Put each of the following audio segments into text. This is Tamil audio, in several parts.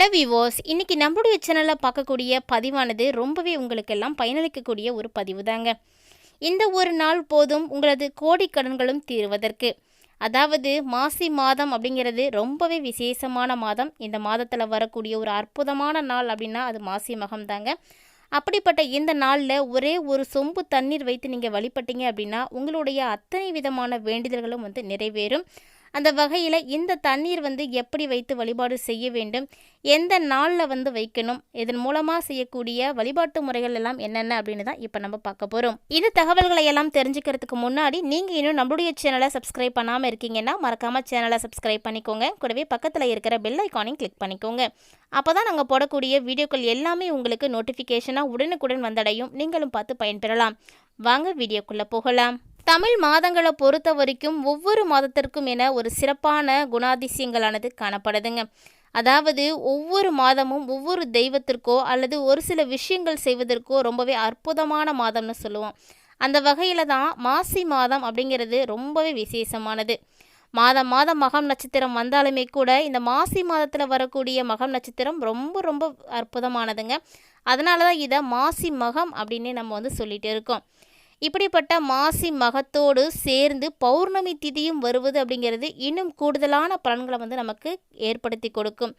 ஹலோ விவோஸ் இன்னைக்கு நம்மளுடைய சேனலில் பார்க்கக்கூடிய பதிவானது ரொம்பவே உங்களுக்கெல்லாம் பயனளிக்கக்கூடிய ஒரு பதிவு தாங்க இந்த ஒரு நாள் போதும் உங்களது கோடிக்கடன்களும் தீருவதற்கு. அதாவது மாசி மாதம் அப்படிங்கிறது ரொம்பவே விசேஷமான மாதம். இந்த மாதத்தில் வரக்கூடிய ஒரு அற்புதமான நாள் அப்படின்னா அது மாசி மகம் தாங்க அப்படிப்பட்ட இந்த நாளில் ஒரே ஒரு சொம்பு தண்ணீர் வைத்து நீங்கள் வழிபட்டீங்க அப்படின்னா உங்களுடைய அத்தனை விதமான வேண்டுதல்களும் வந்து நிறைவேறும். அந்த வகையில் இந்த தண்ணீர் வந்து எப்படி வைத்து வழிபாடு செய்ய வேண்டும்? எந்த நாளில் வந்து வைக்கணும்? இதன் மூலமாக செய்யக்கூடிய வழிபாட்டு முறைகள் எல்லாம் என்னென்ன அப்படின்னு தான் இப்போ நம்ம பார்க்க போகிறோம் இது தகவல்களை எல்லாம் தெரிஞ்சுக்கிறதுக்கு முன்னாடி நீங்கள் இன்னும் நம்மளுடைய சேனலை சப்ஸ்கிரைப் பண்ணாமல் இருக்கீங்கன்னா மறக்காமல் சேனலை சப்ஸ்கிரைப் பண்ணிக்கோங்க. கூடவே பக்கத்தில் இருக்கிற பெல் ஐக்கானையும் கிளிக் பண்ணிக்கோங்க. அப்போ தான் நாங்கள் போடக்கூடிய வீடியோக்கள் எல்லாமே உங்களுக்கு நோட்டிஃபிகேஷனாக உடனுக்குடன் வந்தடையும். நீங்களும் பார்த்து பயன்பெறலாம். வாங்க வீடியோக்குள்ளே போகலாம். தமிழ் மாதங்களை பொறுத்த வரைக்கும் ஒவ்வொரு மாதத்திற்கும் என ஒரு சிறப்பான குணாதிசயங்களானது காணப்படுதுங்க. அதாவது ஒவ்வொரு மாதமும் ஒவ்வொரு தெய்வத்திற்கோ அல்லது ஒரு சில விஷயங்கள் செய்வதற்கோ ரொம்பவே அற்புதமான மாதம்னு சொல்லுவோம். அந்த வகையில் தான் மாசி மாதம் அப்படிங்கிறது ரொம்பவே விசேஷமானது. மாதம் மாதம் மகம் நட்சத்திரம் வந்தாலுமே கூட இந்த மாசி மாதத்தில் வரக்கூடிய மகம் நட்சத்திரம் ரொம்ப ரொம்ப அற்புதமானதுங்க. அதனால தான் இதை மாசி மகம் அப்படின்னு நம்ம வந்து சொல்லிகிட்டு இருக்கோம். இப்படிப்பட்ட மாசி மகத்தோடு சேர்ந்து பௌர்ணமி திதியும் வருவது அப்படிங்கிறது இன்னும் கூடுதலான பலன்களை வந்து நமக்கு ஏற்படுத்தி கொடுக்கும்.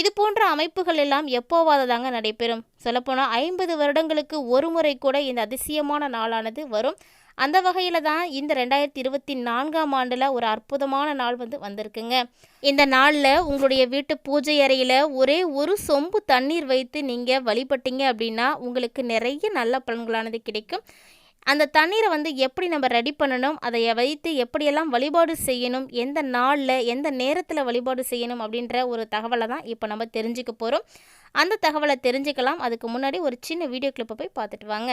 இது போன்ற அமைப்புகள் எல்லாம் எப்போவாததாங்க நடைபெறும். சொல்லப்போனால் ஐம்பது வருடங்களுக்கு ஒரு முறை கூட இந்த அதிசயமான நாளானது வரும். அந்த வகையில் தான் இந்த ரெண்டாயிரத்தி இருபத்தி நான்காம் ஆண்டில் ஒரு அற்புதமான நாள் வந்து வந்திருக்குங்க. இந்த நாளில் உங்களுடைய வீட்டு பூஜை அறையில் ஒரே ஒரு சொம்பு தண்ணீர் வைத்து நீங்கள் வழிபட்டீங்க அப்படின்னா உங்களுக்கு நிறைய நல்ல பலன்களானது கிடைக்கும். அந்த தண்ணீரை வந்து எப்படி நம்ம ரெடி பண்ணணும்? அதை வைத்து எப்படியெல்லாம் வழிபாடு செய்யணும்? எந்த நாளில் எந்த நேரத்தில் வழிபாடு செய்யணும்? அப்படின்ற ஒரு தகவலை தான் இப்போ நம்ம தெரிஞ்சுக்க போகிறோம் அந்த தகவலை தெரிஞ்சுக்கலாம். அதுக்கு முன்னாடி ஒரு சின்ன வீடியோ கிளிப்பை போய் பார்த்துட்டு வாங்க.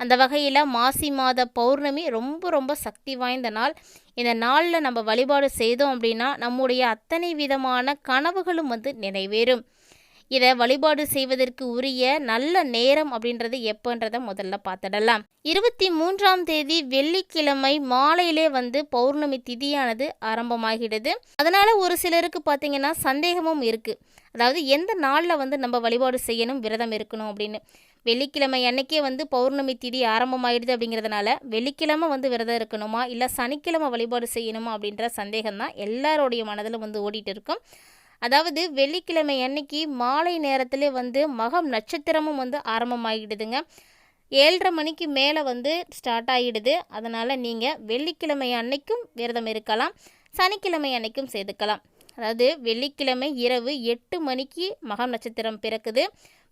அந்த வகையில் மாசி மாத பௌர்ணமி ரொம்ப ரொம்ப சக்தி வாய்ந்த நாள். இந்த நாளில் நம்ம வழிபாடு செய்தோம் அப்படின்னா நம்முடைய அத்தனை விதமான கனவுகளும் வந்து நிறைவேறும். இதை வழிபாடு செய்வதற்கு உரிய நல்ல நேரம் அப்படின்றது எப்போன்றதை முதல்ல பார்த்துடலாம். இருபத்தி மூன்றாம் தேதி வெள்ளிக்கிழமை மாலையிலே வந்து பௌர்ணமி திதியானது ஆரம்பமாகிடுது. அதனால் ஒரு சிலருக்கு பார்த்தீங்கன்னா சந்தேகமும் இருக்குது அதாவது எந்த நாளில் வந்து நம்ம வழிபாடு செய்யணும் விரதம் இருக்கணும் அப்படின்னு. வெள்ளிக்கிழமை அன்னைக்கே வந்து பௌர்ணமி திதி ஆரம்பமாயிடுது அப்படிங்கிறதுனால வெள்ளிக்கிழமை வந்து விரதம் இருக்கணுமா? இல்லை சனிக்கிழமை வழிபாடு செய்யணுமா? அப்படின்ற சந்தேகம் தான் எல்லாரோடைய மனதில் வந்து ஓடிட்டு இருக்கும் அதாவது வெள்ளிக்கிழமை அன்னைக்கு மாலை நேரத்தில் வந்து மகம் நட்சத்திரமும் வந்து ஆரம்பமாகிடுதுங்க ஏழரை மணிக்கு மேலே வந்து ஸ்டார்ட் ஆகிடுது அதனால் நீங்கள் வெள்ளிக்கிழமை அன்னைக்கும் விரதம் இருக்கலாம். சனிக்கிழமை அன்னைக்கும் செய்துக்கலாம் அதாவது வெள்ளிக்கிழமை இரவு எட்டு மணிக்கு மகம் நட்சத்திரம் பிறக்குது.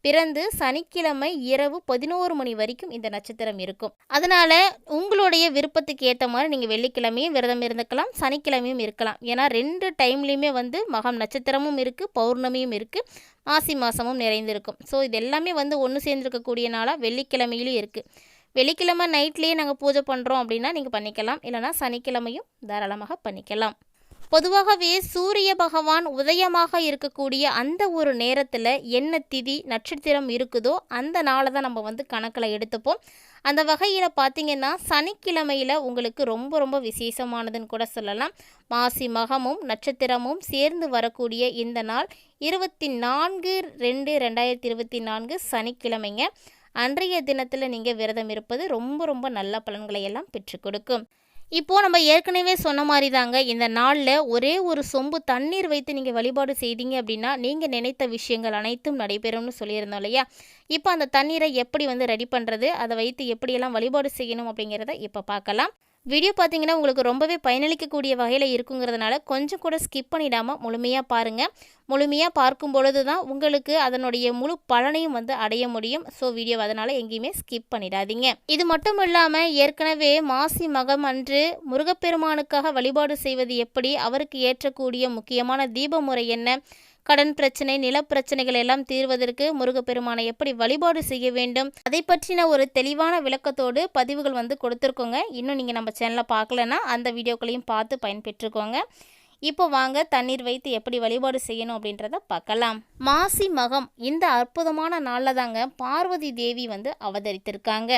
பிறந்து சனிக்கிழமை இரவு பதினோரு மணி வரைக்கும் இந்த நட்சத்திரம் இருக்கும். அதனால உங்களுடைய விருப்பத்துக்கு ஏற்ற மாதிரி நீங்கள் வெள்ளிக்கிழமையும் விரதம் இருந்துக்கலாம் சனிக்கிழமையும் இருக்கலாம். ஏன்னா ரெண்டு டைம்லேயுமே வந்து மகம் நட்சத்திரமும் இருக்குது பௌர்ணமியும் இருக்குது மாசி மாதமும் நிறைந்திருக்கும். ஸோ இது எல்லாமே வந்து ஒன்று சேர்ந்துருக்கக்கூடிய நாளாக வெள்ளிக்கிழமையிலும் இருக்குது வெள்ளிக்கிழமை நைட்லேயே நாங்கள் பூஜை பண்ணுறோம் அப்படின்னா நீங்கள் பண்ணிக்கலாம். இல்லைனா சனிக்கிழமையும் தாராளமாக பண்ணிக்கலாம். பொதுவாகவே சூரிய பகவான் உதயமாக இருக்கக்கூடிய அந்த ஒரு நேரத்தில் என்ன திதி நட்சத்திரம் இருக்குதோ அந்த நாளை தான் நம்ம வந்து கணக்கில் எடுத்துப்போம். அந்த வகையில் பார்த்திங்கன்னா சனிக்கிழமையில் உங்களுக்கு ரொம்ப ரொம்ப விசேஷமானதுன்னு கூட சொல்லலாம். மாசி மகமும் நட்சத்திரமும் சேர்ந்து வரக்கூடிய இந்த நாள் இருபத்தி நான்கு ரெண்டு ரெண்டாயிரத்தி இருபத்தி நான்கு சனிக்கிழமைங்க. அன்றைய தினத்தில் நீங்கள் விரதம் இருப்பது ரொம்ப ரொம்ப நல்ல பலன்களை எல்லாம் பெற்றுக் கொடுக்கும். இப்போது நம்ம ஏற்கனவே சொன்ன மாதிரி தாங்க இந்த நாளில் ஒரே ஒரு சொம்பு தண்ணீர் வைத்து நீங்கள் வழிபாடு செய்தீங்க அப்படின்னா நீங்கள் நினைத்த விஷயங்கள் அனைத்தும் நடைபெறும்னு சொல்லியிருந்தோம் இல்லையா? இப்போ அந்த தண்ணீரை எப்படி வந்து ரெடி பண்ணுறது அதை வைத்து எப்படியெல்லாம் வழிபாடு செய்யணும் அப்படிங்கிறத இப்போ பார்க்கலாம். வீடியோ பார்த்தீங்கன்னா உங்களுக்கு ரொம்பவே பயனளிக்கக்கூடிய வகையில் இருக்குங்கிறதுனால கொஞ்சம் கூட ஸ்கிப் பண்ணிடாமல் முழுமையாக பாருங்கள் முழுமையாக பார்க்கும் பொழுது தான் உங்களுக்கு அதனுடைய முழு பலனையும் வந்து அடைய முடியும். ஸோ வீடியோ அதனால் எங்கேயுமே ஸ்கிப் பண்ணிடாதீங்க. இது மட்டும் இல்லாமல் ஏற்கனவே மாசி மகம் அன்று முருகப்பெருமானுக்காக வழிபாடு செய்வது எப்படி? அவருக்கு ஏற்றக்கூடிய முக்கியமான தீப முறை என்ன? கடன் பிரச்சனை நிலப்பிரச்சனைகள் எல்லாம் தீர்வதற்கு முருகப்பெருமானை எப்படி வழிபாடு செய்ய வேண்டும்? அதை பற்றின ஒரு தெளிவான விளக்கத்தோடு பதிவுகள் வந்து கொடுத்துருக்கோங்க. இன்னும் நீங்கள் நம்ம சேனலை பார்க்கலன்னா அந்த வீடியோக்களையும் பார்த்து பயன்பெற்றுக்கோங்க. இப்போ வாங்க தண்ணீர் வைத்து எப்படி வழிபாடு செய்யணும் அப்படின்றத பார்க்கலாம். மாசி மகம் இந்த அற்புதமான நாளில் தாங்க பார்வதி தேவி வந்து அவதரித்திருக்காங்க.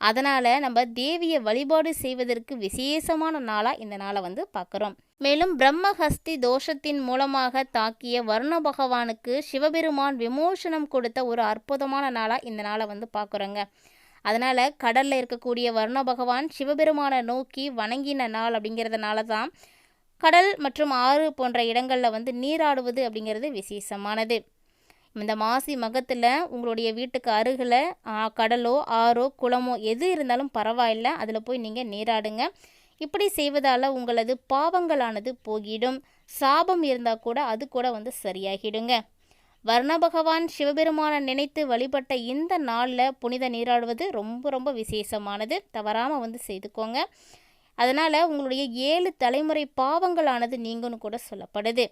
அதனால் நம்ம தேவியை வழிபாடு செய்வதற்கு விசேஷமான நாளாக இந்த நாளை வந்து பார்க்குறோம். மேலும் பிரம்மஹஸ்தி தோஷத்தின் மூலமாக தாக்கிய வருண பகவானுக்கு சிவபெருமான் விமோசனம் கொடுத்த ஒரு அற்புதமான நாளாக இந்த நாளை வந்து பார்க்குறோங்க. அதனால் கடலில் இருக்கக்கூடிய வருண பகவான் சிவபெருமானை நோக்கி வணங்கின நாள் அப்படிங்கிறதுனால தான் கடல் மற்றும் ஆறு போன்ற இடங்களில் வந்து நீராடுவது அப்படிங்கிறது விசேஷமானது. இந்த மாசி மகத்தில் உங்களுடைய வீட்டுக்கு அருகில் கடலோ ஆறோ குளமோ எது இருந்தாலும் பரவாயில்ல. அதில் போய் நீங்கள் நீராடுங்க. இப்படி செய்வதால் உங்களது பாவங்களானது போகிடும். சாபம் இருந்தால் கூட அது கூட வந்து சரியாகிடுங்க. வர்ண பகவான் சிவபெருமானை நினைத்து வழிபட்ட இந்த நாளில் புனித நீராடுவது ரொம்ப ரொம்ப விசேஷமானது. தவறாமல் வந்து செய்துக்கோங்க. அதனால் உங்களுடைய ஏழு தலைமுறை பாவங்களானது நீங்கன்னு கூட சொல்லப்படுது.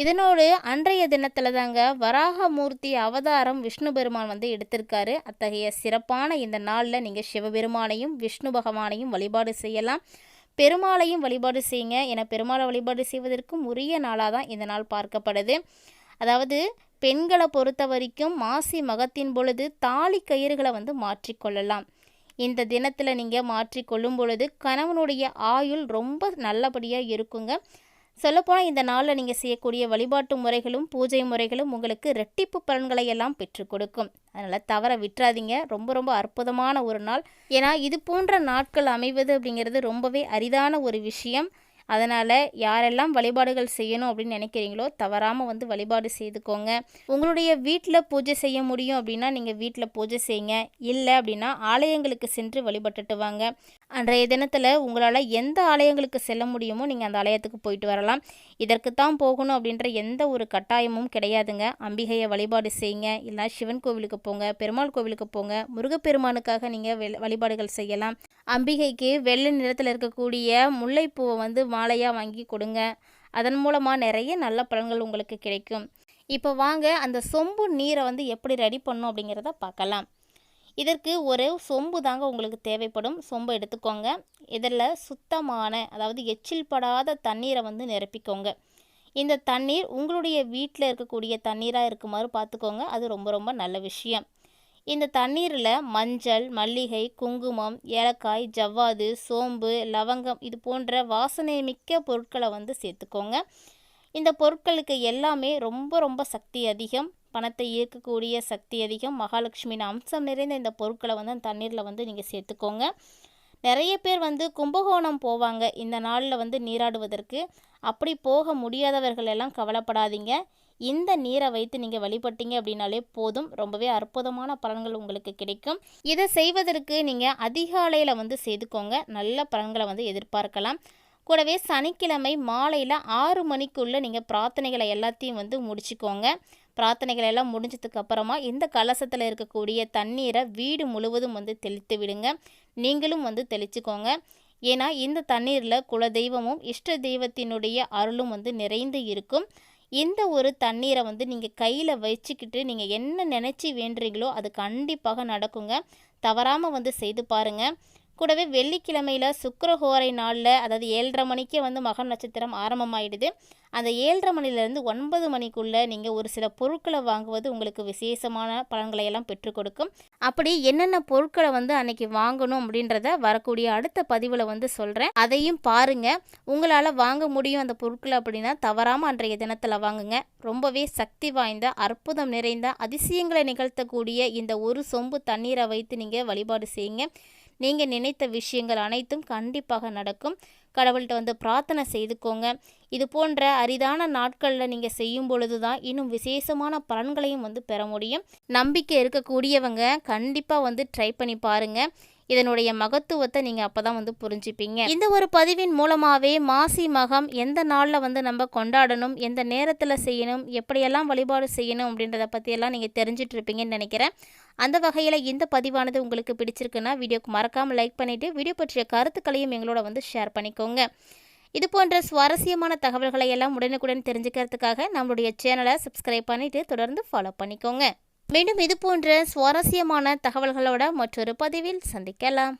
இதனோடு அன்றைய தினத்தில் தாங்க வராகமூர்த்தி அவதாரம் விஷ்ணு பெருமான் வந்து எடுத்திருக்காரு. அத்தகைய சிறப்பான இந்த நாளில் நீங்கள் சிவபெருமானையும் விஷ்ணு பகவானையும் வழிபாடு செய்யலாம். பெருமாளையும் வழிபாடு செய்யுங்க. என பெருமாளை வழிபாடு செய்வதற்கும் உரிய நாளாக தான் இந்த நாள் பார்க்கப்படுது. அதாவது பெண்களை பொறுத்த வரைக்கும் மாசி மகத்தின் பொழுது தாலி கயிறுகளை வந்து மாற்றிக்கொள்ளலாம் இந்த தினத்தில் நீங்கள் மாற்றி கொள்ளும் பொழுது கணவனுடைய ஆயுள் ரொம்ப நல்லபடியாக இருக்குங்க. சொல்லப்போனால் இந்த நாளில் நீங்கள் செய்யக்கூடிய வழிபாட்டு முறைகளும் பூஜை முறைகளும் உங்களுக்கு ரெட்டிப்பு பலன்களை எல்லாம் பெற்றுக் கொடுக்கும். அதனால் தவற விட்டுறாதீங்க. ரொம்ப ரொம்ப அற்புதமான ஒரு நாள். ஏன்னா இது போன்ற நாட்கள் அமைவது அப்படிங்கிறது ரொம்பவே அரிதான ஒரு விஷயம். அதனால் யாரெல்லாம் வழிபாடுகள் செய்யணும் அப்படின்னு நினைக்கிறீங்களோ தவறாமல் வந்து வழிபாடு செய்துக்கோங்க. உங்களுடைய வீட்டில் பூஜை செய்ய முடியும் அப்படின்னா நீங்கள் வீட்டில் பூஜை செய்யுங்க. இல்லை அப்படின்னா ஆலயங்களுக்கு சென்று வழிபட்டுட்டு வாங்க. அன்றைய தினத்தில் உங்களால் எந்த ஆலயங்களுக்கு செல்ல முடியுமோ நீங்கள் அந்த ஆலயத்துக்கு போயிட்டு வரலாம். இதற்கு தான் போகணும் அப்படின்ற எந்த ஒரு கட்டாயமும் கிடையாதுங்க. அம்பிகையை வழிபாடு செய்யுங்க. இல்லை சிவன் கோவிலுக்கு போங்க பெருமாள் கோவிலுக்கு போங்க. முருகப்பெருமானுக்காக நீங்கள் வழிபாடுகள் செய்யலாம். அம்பிகைக்கு வெள்ளை நிறத்தில் இருக்கக்கூடிய முல்லைப்பூவை வந்து மாலையாக வாங்கி கொடுங்க. அதன் மூலமாக நிறைய நல்ல பலன்கள் உங்களுக்கு கிடைக்கும். இப்போ வாங்க அந்த சொம்பு நீரை வந்து எப்படி ரெடி பண்ணும் அப்படிங்கிறத பார்க்கலாம். இதற்கு ஒரு சொம்பு தாங்க உங்களுக்கு தேவைப்படும். சொம்பு எடுத்துக்கோங்க. இதில் சுத்தமான அதாவது எச்சில் படாத தண்ணீரை வந்து நிரப்பிக்கோங்க. இந்த தண்ணீர் உங்களுடைய வீட்டில் இருக்கக்கூடிய தண்ணீராக இருக்குமாறு பார்த்துக்கோங்க. அது ரொம்ப ரொம்ப நல்ல விஷயம். இந்த தண்ணீரில் மஞ்சள் மல்லிகை குங்குமம் ஏலக்காய் ஜவ்வாது சோம்பு லவங்கம் இது போன்ற வாசனை மிக்க பொருட்களை வந்து சேர்த்துக்கோங்க. இந்த பொருட்களுக்கு எல்லாமே ரொம்ப ரொம்ப சக்தி அதிகம். பணத்தை ஈர்க்கக்கூடிய சக்தி அதிகம். மகாலட்சுமியின் அம்சம் நிறைந்த இந்த பொருட்களை வந்து அந்த தண்ணீரில் வந்து நீங்கள் சேர்த்துக்கோங்க. நிறைய பேர் வந்து கும்பகோணம் போவாங்க இந்த நாளில் வந்து நீராடுவதற்கு. அப்படி போக முடியாதவர்கள் எல்லாம் கவலைப்படாதீங்க. இந்த நீரை வைத்து நீங்கள் வழிபட்டீங்க அப்படின்னாலே போதும். ரொம்பவே அற்புதமான பலன்கள் உங்களுக்கு கிடைக்கும். இதை செய்வதற்கு நீங்கள் அதிகாலையில் வந்து செய்துக்கோங்க. நல்ல பலன்களை வந்து எதிர்பார்க்கலாம். கூடவே சனிக்கிழமை மாலையில் ஆறு மணிக்குள்ளே நீங்கள் பிரார்த்தனைகளை எல்லாத்தையும் வந்து முடிச்சுக்கோங்க. பிரார்த்தனைகள் எல்லாம் முடிஞ்சதுக்கு அப்புறமா இந்த கலசத்தில் இருக்கக்கூடிய தண்ணீரை வீடு முழுவதும் வந்து தெளித்து விடுங்க. நீங்களும் வந்து தெளிச்சுக்கோங்க. ஏன்னா இந்த தண்ணீரில் குலதெய்வமும் இஷ்ட தெய்வத்தினுடைய அருளும் வந்து நிறைந்து இருக்கும். இந்த ஒரு தண்ணீரை வந்து நீங்கள் கையில் வச்சுக்கிட்டு நீங்கள் என்ன நினச்சி வேண்டுறீங்களோ அது கண்டிப்பாக நடக்குங்க. தவறாமல் வந்து செய்து பாருங்கள் கூடவே வெள்ளிக்கிழமையில் சுக்கரஹோரை நாளில் அதாவது ஏழரை மணிக்கே வந்து மகம் நட்சத்திரம் ஆரம்பமாயிடுது. அந்த ஏழரை மணிலேருந்து ஒன்பது மணிக்குள்ளே நீங்கள் ஒரு சில பொருட்களை வாங்குவது உங்களுக்கு விசேஷமான பலன்களை எல்லாம் பெற்றுக் கொடுக்கும். அப்படி என்னென்ன பொருட்களை வந்து அன்னைக்கு வாங்கணும் அப்படின்றத வரக்கூடிய அடுத்த பதிவில் வந்து சொல்கிறேன் அதையும் பாருங்கள் உங்களால் வாங்க முடியும் அந்த பொருட்களை அப்படின்னா தவறாமல் அன்றைய தினத்தில் வாங்குங்க. ரொம்பவே சக்தி வாய்ந்த அற்புதம் நிறைந்த அதிசயங்களை நிகழ்த்தக்கூடிய இந்த ஒரு சொம்பு தண்ணீரை வைத்து நீங்கள் வழிபாடு செய்யுங்க. நீங்கள் நினைத்த விஷயங்கள் அனைத்தும் கண்டிப்பாக நடக்கும். கடவுள்கிட்ட வந்து பிரார்த்தனை செய்துக்கோங்க. இது போன்ற அரிதான நாட்களில் நீங்கள் செய்யும் பொழுது தான் இன்னும் விசேஷமான பலன்களையும் வந்து பெற முடியும். நம்பிக்கை இருக்கக்கூடியவங்க கண்டிப்பாக வந்து ட்ரை பண்ணி பாருங்கள் இதனுடைய மகத்துவத்தை நீங்கள் அப்போ தான் வந்து புரிஞ்சுப்பீங்க. இந்த ஒரு பதிவின் மூலமாகவே மாசி மகம் எந்த நாளில் வந்து நம்ம கொண்டாடணும் எந்த நேரத்தில் செய்யணும் எப்படியெல்லாம் வழிபாடு செய்யணும் அப்படின்றத பற்றியெல்லாம் நீங்கள் தெரிஞ்சிட்டு இருப்பீங்கன்னு நினைக்கிறேன். அந்த வகையில் இந்த பதிவானது உங்களுக்கு பிடிச்சிருக்குன்னா வீடியோக்கு மறக்காமல் லைக் பண்ணிவிட்டு வீடியோ பற்றிய கருத்துக்களையும் எங்களோட வந்து ஷேர் பண்ணிக்கோங்க. இது போன்ற சுவாரஸ்யமான தகவல்களை எல்லாம் உடனுக்குடன் தெரிஞ்சுக்கிறதுக்காக நம்மளுடைய சேனலை சப்ஸ்கிரைப் பண்ணிட்டு தொடர்ந்து ஃபாலோ பண்ணிக்கோங்க. மீண்டும் இது போன்ற சுவாரஸ்யமான தகவல்களோட மற்றொரு பதிவில் சந்திக்கலாம்.